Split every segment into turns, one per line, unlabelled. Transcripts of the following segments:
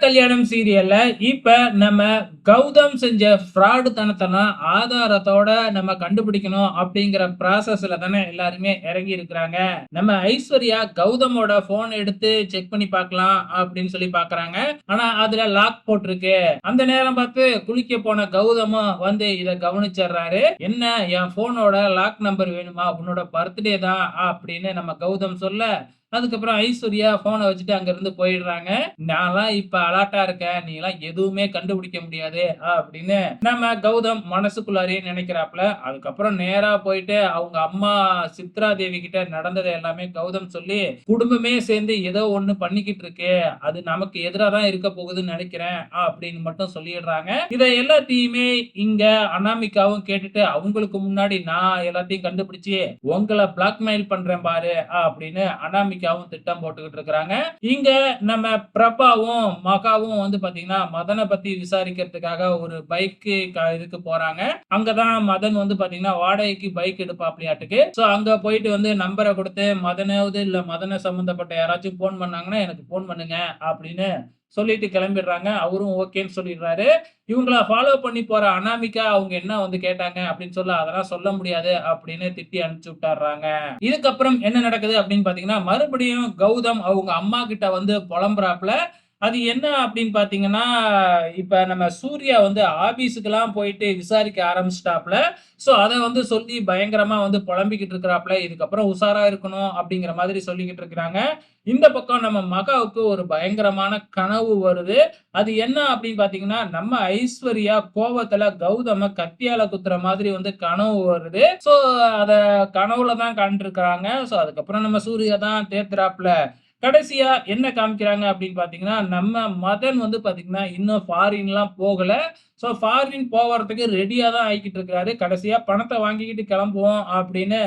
கல்யாணம் சீரியல்ல இப்ப நம்ம கௌதம் செஞ்ச ஃப்ராடு தனத்தெல்லாம் ஆதாரத்தோட நம்ம கண்டுபிடிக்கணும் அப்படிங்கிற ப்ராசஸ்ல தானே எல்லாருமே இறங்கி இருக்கிறாங்க. நம்ம ஐஸ்வர்யா கௌதமோட போன் எடுத்து செக் பண்ணி பார்க்கலாம் அப்படின்னு சொல்லி பாக்குறாங்க ஆனா அதுல லாக் போட்டிருக்கு. அந்த நேரம் பார்த்து குளிக்க போன கௌதமும் வந்து இத கவனிச்சிடுறாரு. என்ன என் போனோட லாக் நம்பர் வேணுமா? உன்னோட பர்த்டே தான் அப்படின்னு நம்ம கௌதம் சொல்ல அதுக்கப்புறம் ஐஸ்வர்யா போனை வச்சுட்டு அங்கிருந்து போயிடுறாங்க. நான்லாம் இப்ப அலாட்டா இருக்கேன். நீ எல்லாம் எதுவுமே கண்டுபிடிக்க முடியாது அப்படின்னு நம்ம கௌதம் மனசுக்குள்ளாரியே நினைக்கிறாப்ல அதுக்கப்புறம் நேரா போயிட்டு அவங்க அம்மா சித்ரா தேவி கிட்ட நடந்ததை எல்லாமே கௌதம் சொல்லி குடும்பமே சேர்ந்து ஏதோ ஒண்ணு பண்ணிக்கிட்டு இருக்கு. அது நமக்கு எதிராக தான் இருக்க போகுதுன்னு நினைக்கிறேன் அப்படின்னு மட்டும் சொல்லிடுறாங்க. இதை எல்லாத்தையுமே இங்க அனாமிகாவும் கேட்டுட்டு அவங்களுக்கு முன்னாடி நான் எல்லாத்தையும் கண்டுபிடிச்சு உங்களை பிளாக்மெயில் பண்றேன் பாரு அப்படின்னு அனாமிகாவும் திட்டம் போட்டுக்கிட்டு இருக்கிறாங்க. இங்க நம்ம பிரபாவும் மகாவும் வந்து பாத்தீங்கன்னா மதனை பத்தி விசாரிக்கிறதுக்காக ஒரு பைக்கு இதுக்கு போறாங்க. அங்கதான் மதன் வந்து பாத்தீங்கன்னா வாடகைக்கு பைக் எடுப்பாப்லையாட்டுக்கு. சோ அங்க போயிட்டு வந்து நம்பரை கொடுத்து மதனாவது இல்ல மதனை சம்பந்தப்பட்ட யாராச்சும் போன் பண்ணாங்கன்னா எனக்கு போன் பண்ணுங்க அப்படின்னு சொல்லிட்டு கிளம்பிடுறாங்க. அவரும் ஓகேன்னு சொல்லிடுறாரு. இவங்கள ஃபாலோ பண்ணி போற அனாமிகா அவங்க என்ன வந்து கேட்டாங்க அப்படின்னு சொல்ல அதெல்லாம் சொல்ல முடியாது அப்படின்னு திட்டி அனுப்பிச்சு விட்டாடுறாங்க இதுக்கப்புறம் என்ன நடக்குது அப்படின்னு பாத்தீங்கன்னா மறுபடியும் கௌதம் அவங்க அம்மா கிட்ட வந்து புலம்புறாப்புல. அது என்ன அப்படின்னு பார்த்தீங்கன்னா இப்போ நம்ம சூர்யா வந்து ஆபீஸுக்கெல்லாம் போயிட்டு விசாரிக்க ஆரம்பிச்சிட்டாப்ல ஸோ அதை வந்து சொல்லி பயங்கரமாக வந்து புலம்பிக்கிட்டு இருக்கிறாப்ல இதுக்கப்புறம் உஷாராக இருக்கணும் அப்படிங்கிற மாதிரி சொல்லிக்கிட்டு இருக்கிறாங்க. இந்த பக்கம் நம்ம மகாவுக்கு ஒரு பயங்கரமான கனவு வருது. அது என்ன அப்படின்னு பார்த்தீங்கன்னா நம்ம ஐஸ்வர்யா கோவத்தில் கௌதம கத்தியால குத்துற மாதிரி வந்து கனவு வருது. ஸோ அதை கனவுல தான் காண்டிருக்கிறாங்க ஸோ அதுக்கப்புறம் நம்ம சூர்யா தான் தேத்துறாப்புல. கடைசியா என்ன காமிக்கிறாங்க அப்படின்னு பாத்தீங்கன்னா நம்ம மதன் வந்து பாத்தீங்கன்னா இன்னும் ஃபாரின்லாம் போகல. ஸோ ஃபாரின் போகிறதுக்கு ரெடியா தான் ஆகிக்கிட்டு இருக்கிறாரு கடைசியா பணத்தை வாங்கிக்கிட்டு கிளம்புவோம் அப்படின்னு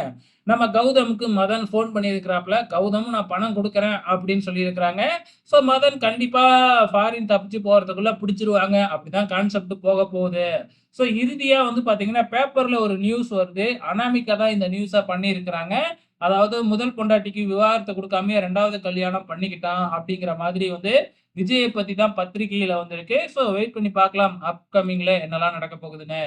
நம்ம கௌதமுக்கு மதன் ஃபோன் பண்ணியிருக்கிறாப்புல. கௌதமும் நான் பணம் கொடுக்குறேன் அப்படின்னு சொல்லியிருக்கிறாங்க. ஸோ மதன் கண்டிப்பா ஃபாரின் தப்பிச்சு போறதுக்குள்ள பிடிச்சிருவாங்க. அப்படிதான் கான்செப்ட் போக போகுது. ஸோ இறுதியா வந்து பாத்தீங்கன்னா பேப்பர்ல ஒரு நியூஸ் வருது. அனாமிக்கா தான் இந்த நியூஸாக பண்ணியிருக்கிறாங்க. அதாவது முதல் பொண்டாட்டிக்கு விவாகரத்தை கொடுக்காம ரெண்டாவது கல்யாணம் பண்ணிக்கிட்டான் அப்படிங்கிற மாதிரி வந்து விஜயை பத்தி தான் பத்திரிகையில வந்திருக்கு. ஸோ வெயிட் பண்ணி பார்க்கலாம் அப்கமிங்ல என்னெல்லாம் நடக்க போகுதுன்னு.